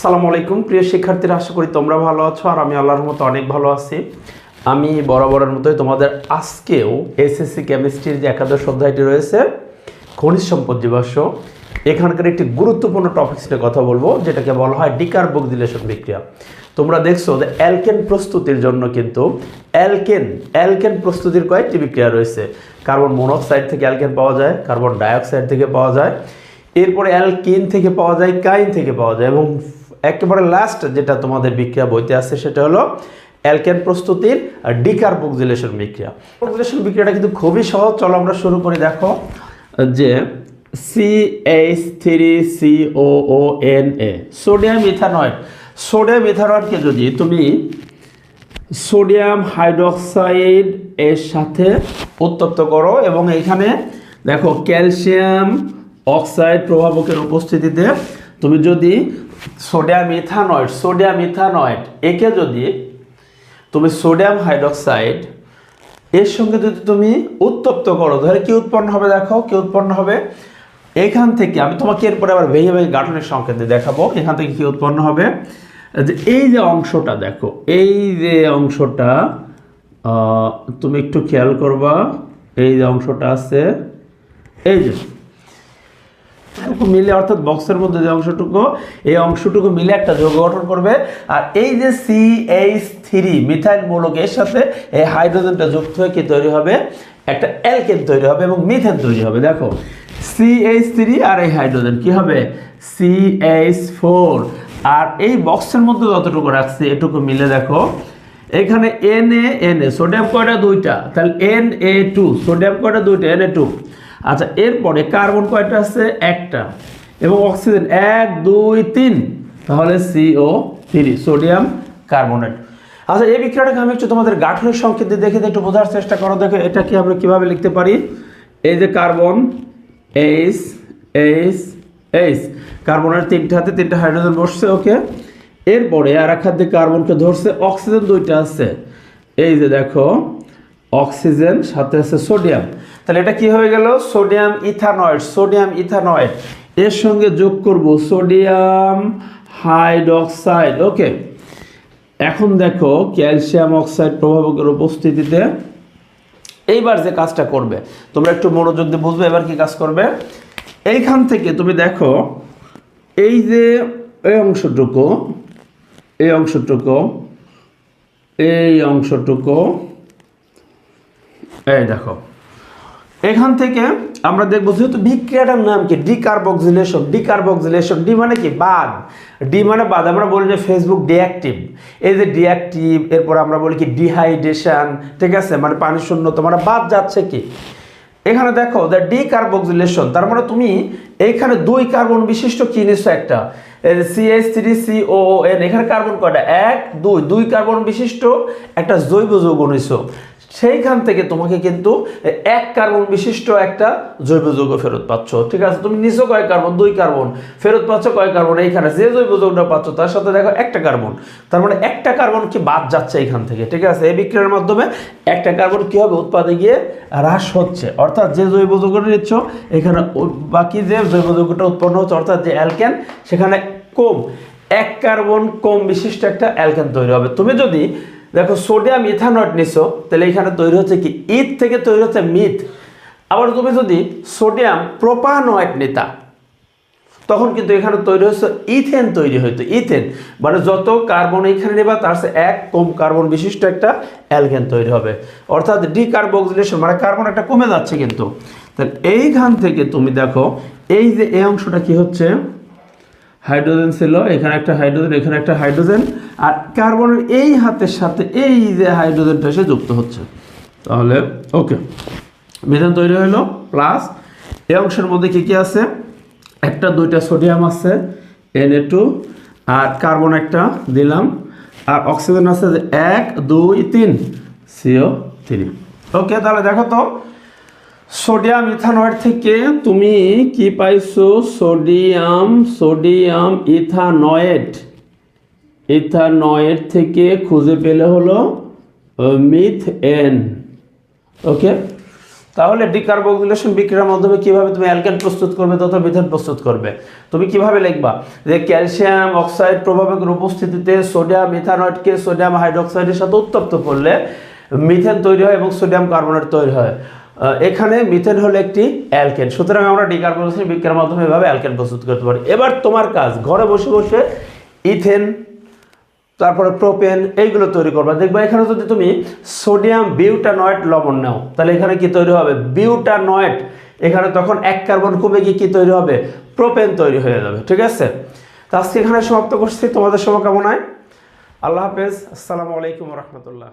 আসসালামু আলাইকুম। প্রিয় শিক্ষার্থীরা, আশা করি তোমরা ভালো আছো আর আমি আল্লাহর মতো অনেক ভালো আছি। আমি বরাবরের মতোই তোমাদের আজকেও এসএসসি কেমিস্ট্রির যে একাদশ অধ্যায়টি রয়েছে, খনিজ সম্পদ জীবাশ্ম এখানকার একটি গুরুত্বপূর্ণ টপিক্স নিয়ে কথা বলব, যেটাকে বলা হয় ডিকার্বক্সিলেশন বিক্রিয়া। তোমরা দেখছ যে অ্যালকেন প্রস্তুতির জন্য কিন্তু অ্যালকেন অ্যালকেন প্রস্তুতির কয়েকটি বিক্রিয়া রয়েছে। কার্বন মনোক্সাইড থেকে অ্যালকেন পাওয়া যায়, কার্বন ডাইঅক্সাইড থেকে পাওয়া যায়, এরপরে অ্যালকিন থেকে পাওয়া যায়, কাইন থেকে পাওয়া যায় এবং একেবারে লাস্ট যেটা তোমাদের বিক্রিয়া বইতে আছে সেটা হলো অ্যালকেন প্রস্তুতির ডিকার ডিকার্বক্সিলেশন বিক্রিয়া। কার্বক্সিলেশন বিক্রিয়াটা কিন্তু খুবই সহজ, চলো আমরা শুরু করি, দেখো। যে C H three C O O N A sodium ethanoate sodium ইথানয়েডকে যদি তুমি সোডিয়াম হাইড্রোক্সাইড এর সাথে উত্তপ্ত করো এবং এখানে দেখো ক্যালসিয়াম অক্সাইড প্রভাবকের উপস্থিতিতে তুমি যদি সোডিয়াম ইথানয়েড সোডিয়াম ইথানয়েড, একে যদি তুমি সোডিয়াম হাইড্রোক্সাইড, এর সঙ্গে যদি তুমি উত্তপ্ত করো, তাহলে কি উৎপন্ন হবে দেখো? কি উৎপন্ন হবে? এখান থেকে আমি তোমাকে এরপরে আবার ভেঙে ভেঙে গাঠনের সংকেত দেখাবো। এখান থেকে কি উৎপন্ন হবে? যে এই যে অংশটা দেখো, এই যে অংশটা তুমি একটু খেয়াল করবা, এই যে অংশটা আছে, এই যে মিলে, অর্থাৎ বক্সের মধ্যে যে অংশটুকু, এই অংশটুকু মিলে একটা যৌগ গঠন করবে। আর এই যে সি এইচ থ্রি মিথাইল মূলক এর সাথে এই হাইড্রোজেনটা যুক্ত হয়ে কি তৈরি হবে? একটা অ্যালকেন তৈরি হবে এবং মিথেন তৈরি হবে। দেখো এইচ থ্রি আর এই হাইড্রোজেন কি হবে? এইচ ফোর আর এই বক্সের মধ্যে যতটুকু রাখছি, এটুকু মিলে দেখো, এখানে N A N A sodium কয়টা? দুইটা। তাহলে এন এ টু সোডিয়াম কয়টা? দুইটা এন এ টু আচ্ছা এরপরে কার্বন কয়টা আছে? একটা। এবং অক্সিজেন, এক, দুই, তিন। তাহলে সিও থ্রি সোডিয়াম কার্বনেট। আচ্ছা এই বিক্রিয়াটাকে আমি একটু তোমাদের গাঠনের সংকেত দেখে একটু বোঝার চেষ্টা করো। দেখো, এটা কি আমরা কীভাবে লিখতে পারি? এই যে কার্বন এইচ এইচ এইচ কার্বনের তিনটে হাতে তিনটে হাইড্রোজেন বসছে, ওকে। এরপরে আর এক হাত কার্বনকে ধরছে, অক্সিজেন দুইটা আছে। এই যে দেখো, অক্সিজেন, সাথে আছে সোডিয়াম। তাহলে এটা কি হয়ে গেল? Sodium ethanoate sodium ethanoate. এর সঙ্গে যোগ করব সোডিয়াম হাইড্রক্সাইড। ওকে। এখন দেখো ক্যালসিয়াম অক্সাইড প্রভাবকের উপস্থিতিতে এইবার যে কাজটা করবে, তোমরা একটু মনোযোগ দিয়ে বুঝবে এবার কি কাজ করবে। এইখান থেকে তুমি দেখো, এই যে এই অংশটুকু এই অংশটুকু এই অংশটুকু, এই দেখো। এখান থেকে আমরা দেখব যেহেতু বিক্রিয়াটার নাম কি? ডিকার্বক্সিলেশন ডিকার্বক্সিলেশন ডি মানে কি? বাদ। ডি মানে বাদ। আমরা বলি যে ফেসবুক ডিঅ্যাক্টিভ এই যে ডিঅ্যাক্টিভ এরপর আমরা বলি কি? ডিহাইড্রেশন ঠিক আছে? মানে পানি শূন্য তোমার বাদ যাচ্ছে কি? এখানে দেখো দ্য ডিকার্বক্সিলেশন তার মানে তুমি এইখানে দুই কার্বন বিশিষ্ট কি নিচ্ছ একটা? CS three C O N এখানে কার্বন কয়টা? এক, দুই। দুই কার্বন বিশিষ্ট, একটা জৈব যৌগ নিছো। সেইখান থেকে তোমাকে কিন্তু এক কার্বন বিশিষ্ট একটা জৈব যৌগ ফেরত পাচ্ছ। ঠিক আছে? তুমি নিচো কয় কার্বন দুই কার্বন ফেরত পাচ্ছ কয় কার্বন এইখানে যে জৈব যৌগটা পাচ্ছ, তার সাথে দেখো একটা কার্বন তার মানে একটা কার্বন কি বাদ যাচ্ছে এখান থেকে? ঠিক আছে? এই বিক্রিয়ার মাধ্যমে একটা কার্বন কি হবে? উৎপাদে গিয়ে হ্রাস হচ্ছে। অর্থাৎ যে জৈব যৌগটা নিচ্ছ, এখানে বাকি যে জৈব যৌগটা উৎপন্ন হচ্ছে, অর্থাৎ যে অ্যালকেন সেখানে কম, এক কার্বন কম বিশিষ্ট একটা অ্যালকেন তৈরি হবে। তুমি যদি দেখো সোডিয়াম ইথানয়েড নিছো, তাহলে এখানে তৈরি হচ্ছে কি? ইথ থেকে তৈরি হচ্ছে মিথ। আবার তুমি যদি সোডিয়াম প্রোপানয়েড নিতা, তখন কিন্তু এখানে তৈরি হচ্ছে ইথেন তৈরি হইতো, ইথেন। মানে যত কার্বন এখানে নেবা, তার চেয়ে এক কম কার্বন বিশিষ্ট একটা অ্যালকেন তৈরি হবে। অর্থাৎ ডিকার্বক্সিলেশন মানে কার্বন একটা কমে যাচ্ছে কিন্তু। তাহলে এইখান থেকে তুমি দেখো, এই যে এই অংশটা কি হচ্ছে? হাইড্রোজেন ছিল, এখানে একটা হাইড্রোজেন, এখানে একটা হাইড্রোজেন, আর কার্বনের এই হাতের সাথে এই যে হাইড্রোজেনটা এসে যুক্ত হচ্ছে। তাহলে, ওকে। মিথেন তৈরি হলো প্লাস এই অংশের মধ্যে কি কি আছে? একটা, দুইটা সোডিয়াম আছে এন টু আর কার্বন একটা দিলাম, আর অক্সিজেন আছে যে এক, দুই, তিন সিও থ্রি ওকে, তাহলে দেখো তো সোডিয়াম ইথানয়েড থেকে তুমি কি পাইছো? Sodium sodium ইথানয়েড। ইথানয়েড থেকে খুঁজে পেলে হলো মিথ এন ওকে? তাহলে ডিকার্বোক্সিলেশন বিক্রিয়ার মাধ্যমে কীভাবে তুমি অ্যালকেন প্রস্তুত করবে তথা মিথেন প্রস্তুত করবে? তুমি কীভাবে লিখবা যে ক্যালসিয়াম অক্সাইড প্রভাবকের উপস্থিতিতে সোডিয়াম মিথানয়েডকে সোডিয়াম হাইড্রোক্সাইডের সাথে উত্তপ্ত করলে মিথেন তৈরি হয় এবং সোডিয়াম কার্বনেট তৈরি হয়। এখানে মিথেন হলো একটি অ্যালকেন সুতরাং আমরা ডিকার্বোক্সিলেশন বিক্রিয়ার মাধ্যমে এভাবে অ্যালকেন প্রস্তুত করতে পারি। এবার তোমার কাজ, ঘরে বসে বসে ইথেন, তারপরে প্রোপেন এইগুলো তৈরি করবা। দেখবা এখানে যদি তুমি সোডিয়াম বিউটানয়েড লবণ নাও, তাহলে এখানে কি তৈরি হবে? বিউটানয়েড এখানে তখন এক কার্বন কমে গিয়ে কি তৈরি হবে? প্রোপেন তৈরি হয়ে যাবে। ঠিক আছে? তো আজকে এখানে সমাপ্ত করছি। তোমাদের শুভকামনায়। আল্লাহ হাফেজ। আসসালামু আলাইকুম রহমতুল্লাহ।